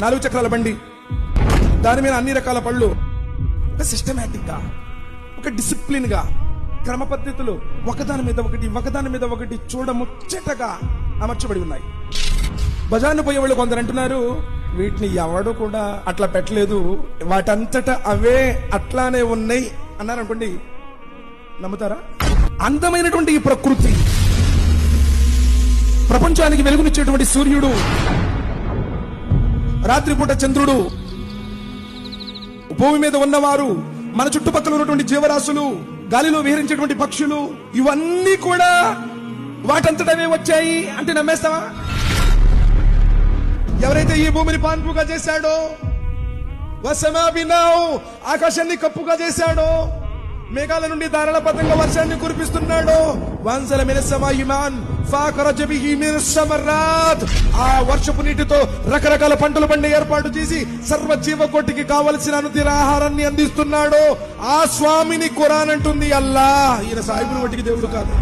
నాలుగు చక్రాల బండి. దాని మీద అన్ని రకాల పళ్ళు. ఒక సిస్టమేటిక్గా ఒక డిసిప్లిన్గా క్రమ పద్ధతులు ఒకదాని మీద ఒకటి ఒకదాని మీద ఒకటి చూడముచ్చటగా అమర్చబడి ఉన్నాయి. బజార్ను పోయే వాళ్ళు కొందరు అంటున్నారు వీటిని ఎవడు కూడా అట్లా పెట్టలేదు. వాటంతట అవే అట్లానే ఉన్నాయి. అన్నారు అనుకోండి నమ్ముతారా? అందమైనటువంటి ఈ ప్రకృతి ప్రపంచానికి వెలుగునిచ్చేటువంటి సూర్యుడు రాత్రిపూట చంద్రుడు భూమి మీద ఉన్నవారు మన చుట్టుపక్కల ఉన్నటువంటి జీవరాశులు గాలిలో విహరించేటువంటి పక్షులు ఇవన్నీ కూడా వాటంతటవే వచ్చాయి అంటే నమ్మేస్తావా? ఎవరైతే ఈ భూమిని పాన్పుగా చేశాడో వసమాభినావు ఆకాశాన్ని కప్పుగా చేశాడో మేఘాల నుండి ధారణ పదంగా వర్షాన్ని కురిపిస్తున్నాడు. వంశల మినసమాయిమాన్ ఆ వర్షపు నీటితో రకరకాల పంటలు పండే ఏర్పాటు చేసి సర్వ జీవకోటికి కావలసిన అనుదిన ఆహారాన్ని అందిస్తున్నాడు. ఆ స్వామిని కురాన్ అంటుంది అల్లా ఈయన సాయిబుని మట్టికి దేవుడు కాదు.